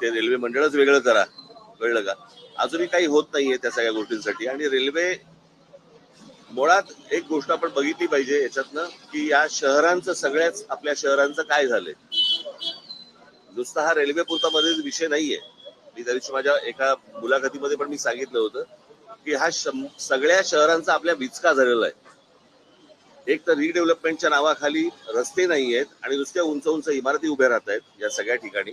ते रेल्वे मंडळच वेगळं करा कळलं का? अजूनही काही होत नाहीये त्या सगळ्या गोष्टींसाठी. आणि रेल्वे मुळात एक गोष्ट आपण बघितली पाहिजे याच्यातनं की या शहरांचं सगळ्याच आपल्या शहरांचं काय झालंय? नुसता हा रेल्वे पुरता मध्ये विषय नाहीये. मी त्या दिवशी माझ्या एका मुलाखतीमध्ये पण मी सांगितलं होतं की हा सगळ्या शहरांचा आपल्या विचका झालेला आहे. एक तर रिडेव्हलपमेंटच्या नावाखाली रस्ते नाही आहेत आणि नुसत्या उंच उंच इमारती उभ्या राहत आहेत या सगळ्या ठिकाणी.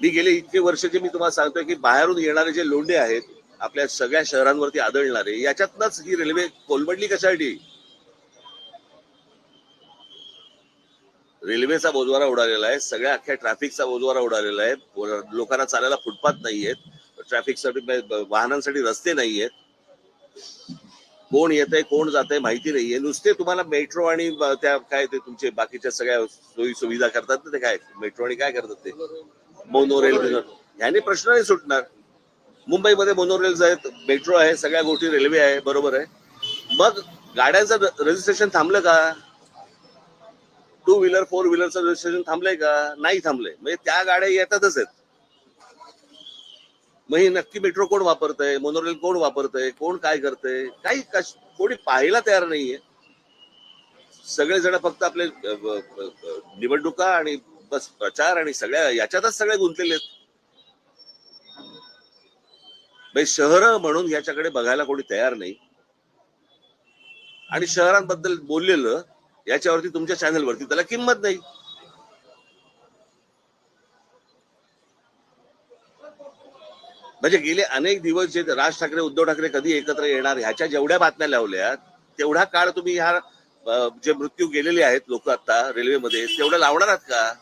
मी गेले इतके वर्ष जे मी तुम्हाला सांगतोय की बाहेरून येणारे जे लोंढे आहेत आपल्या सगळ्या शहरांवरती आदळणारे याच्यातनच ही रेल्वे कोलमडली कशासाठी? रेल्वेचा बोजवारा उडालेला आहे सगळ्या अख्ख्या ट्रॅफिकचा बोजवारा उडालेला आहे लोकांना चालायला फुटपाथ नाहीयेत ट्रॅफिकसाठी वाहनांसाठी रस्ते नाहीयेत. कोण येत आहे कोण जात आहे माहिती नाहीये. नुसते तुम्हाला मेट्रो आणि त्या काय ते तुमचे बाकीच्या सगळ्या सोयी सुविधा करतात ना ते काय? मेट्रो आणि काय करतात ते? मोनोरेल बिनो- ह्याने प्रश्न नाही सुटणार. मुंबईमध्ये मोनोरेल्स आहेत मेट्रो आहे सगळ्या गोष्टी रेल्वे आहे बरोबर आहे. मग गाड्यांचं रजिस्ट्रेशन थांबलं का? टू व्हीलर फोर व्हीलरचं रजिस्ट्रेशन थांबलंय का? नाही थांबलंय. म्हणजे त्या गाड्या येतातच आहेत. मग ही नक्की मेट्रो कोण वापरतंय मोनोरेल कोण वापरतंय कोण काय करतंय? काही कोणी पाहायला तयार नाहीये. सगळेजण फक्त आपले निवडणुका आणि बस प्रचार आणि सगळ्या याच्यातच सगळे गुंतलेले आहेत. म्हणजे शहर म्हणून याच्याकडे बघायला कोणी तयार नाही. आणि शहरांबद्दल बोललेलं याच्यावरती तुमच्या चॅनलवरती त्याला किंमत नाही. म्हणजे गेले अनेक दिवस जे राज ठाकरे उद्धव ठाकरे कधी एकत्र येणार ह्याच्या जेवढ्या बातम्या लावल्या तेवढा काळ तुम्ही ह्या जे मृत्यू गेलेले आहेत लोक आता रेल्वेमध्ये तेवढं लावणार आहात का?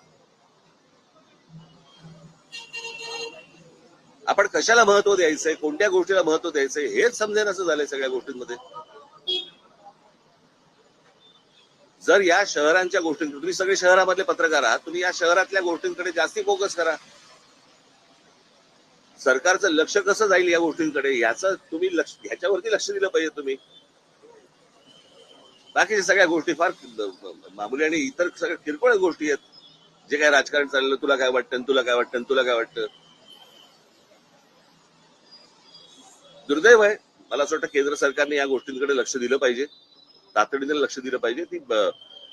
आपण कशाला महत्त्व द्यायचंय? कोणत्या गोष्टीला महत्त्व द्यायचंय? हेच समजेन असं झालंय सगळ्या गोष्टींमध्ये. जर या शहरांच्या गोष्टींकडे तुम्ही सगळे शहरामधले पत्रकार आहात तुम्ही या शहरातल्या गोष्टींकडे जास्ती फोकस करा. सरकारचं लक्ष कसं जाईल या गोष्टींकडे? याचं तुम्ही लक्ष ह्याच्यावरती लक्ष दिलं पाहिजे तुम्ही. बाकीच्या सगळ्या गोष्टी फार मामुली आणि इतर सगळ्या किरकोळ गोष्टी आहेत. जे काय राजकारण चाललं तुला काय वाटतं तुला काय वाटतं तुला काय वाटतं? दुर्दैव आहे. मला असं वाटतं केंद्र सरकारने या गोष्टींकडे लक्ष दिलं पाहिजे. तातडीने लक्ष दिलं पाहिजे ती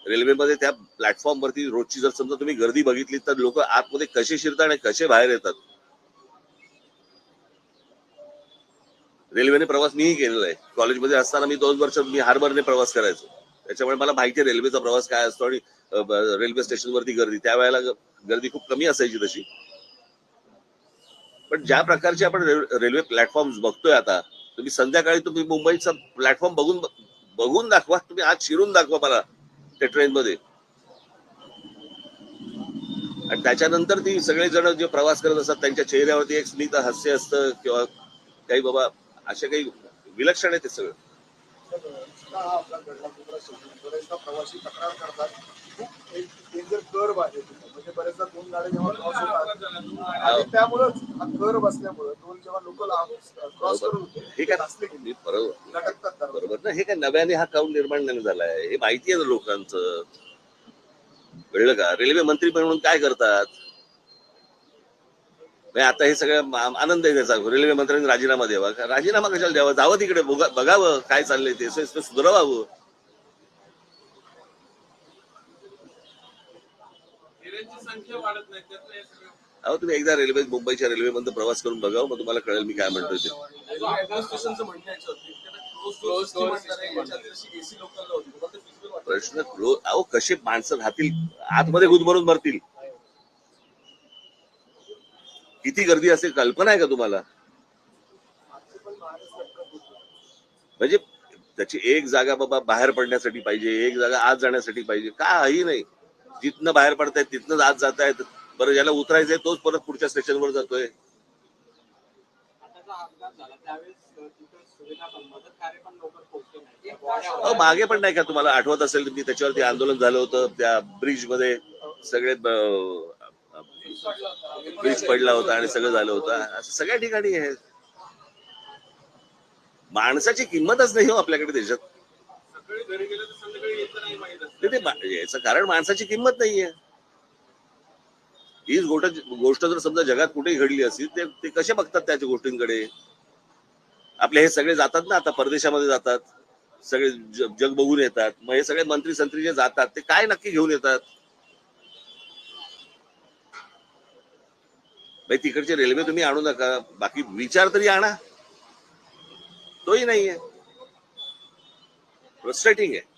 रेल्वेमध्ये त्या प्लॅटफॉर्मवरती रोजची जर समजा तुम्ही गर्दी बघितली तर लोक आतमध्ये कसे शिरतात आणि कसे बाहेर येतात? रेल्वेने प्रवास मीही केलेला आहे. कॉलेजमध्ये असताना मी दोन वर्ष मी हार्बरने प्रवास करायचो. त्याच्यामुळे मला माहिती आहे रेल्वेचा प्रवास काय असतो आणि रेल्वे स्टेशनवरती गर्दी. त्यावेळेला गर्दी खूप कमी असायची तशी. पण ज्या प्रकारचे आपण रेल्वे प्लॅटफॉर्म बघतोय आता तुम्ही संध्याकाळी तुम्ही मुंबईचा प्लॅटफॉर्म बघून बघून दाखवा. तुम्ही आज शिरून दाखवा मला त्या ट्रेनमध्ये. आणि त्याच्यानंतर ती सगळे जण जे प्रवास करत असतात त्यांच्या चेहऱ्यावरती एक स्मित हास्य असतं किंवा काही बाबा असे काही विलक्षण आहे ते सगळं. बरेचदा प्रवासी तक्रार करतात. खूप एक डेंजर कर्व आहे म्हणजे बरेचदा दोन गाड्या जेव्हा क्रॉस होतात आणि त्यामुळेच हा असल्यामुळे दोन जेव्हा लोक क्रॉस होते हे काय असले की बरोबर. लटकतात. बरोबर ना. हे काय नव्याने हा काऊन निर्माण नाही झालाय? हे माहिती आहे लोकांचं. कळलं का? रेल्वे मंत्री म्हणून काय करतात? आता हे सगळं आनंद आहे त्याचा. रेल्वे मंत्र्यांनी राजीनामा द्यावा? राजीनामा कशाला द्यावा? जावं तिकडे बघा- बघावं काय चाललंय ते. सुधारवावं. त्यांची संख्या वाढत नाही त्यातलं हे सगळं. अहो तुम्ही एकदा रेल्वे मुंबईच्या रेल्वेमध्ये प्रवास करून बघा मग तुम्हाला कळेल मी काय म्हणतोय ते. मेट्रो स्टेशनचं म्हणणं याचं होतं की त्याला closed door system म्हणतात आहे, याच्यात जशी AC लोकांना होती. तुम्हाला ते feasible वाटतं? प्रश्न क्लो अहो कसे माणसं राहतील? आतमध्ये गुदमरून मरतील. किती गर्दी असेल कल्पना आहे का तुम्हाला? म्हणजे त्याची एक जागा बाबा बाहेर पडण्यासाठी पाहिजे एक जागा आत जाण्यासाठी पाहिजे काही नाही. जिथनं बाहेर पडतायत तिथनं आत जात आहेत बरं ज्याला उतरायचंय तोच परत पुढच्या स्टेशनवर जातोय. अहो, मागे पण नाही का तुम्हाला आठवत असेल मी त्याच्यावरती आंदोलन झालं होतं त्या ब्रिजमध्ये सगळे ब्रिज पडला होता आणि सगळं झालं होतं. असं सगळ्या ठिकाणी आहे. माणसाची किंमतच नाही हो आपल्याकडे देशात. ते- याचं कारण माणसाची किंमत नाहीये. हीच गोष्ट गोष्ट जर समजा जगात कुठेही घडली असेल ते ते कसे बघतात त्याच्या गोष्टींकडे? आपले हे सगळे जातात ना आता परदेशामध्ये जातात. सगळे जग बघून येतात. मग हे सगळे मंत्री संत्री जे जातात ते काय नक्की घेऊन येतात? भाई तिकडची रेल्वे तुम्ही आणू नका. बाकी विचार तरी आणा. तोही नाहीये. फ्रस्ट्रेटिंग आहे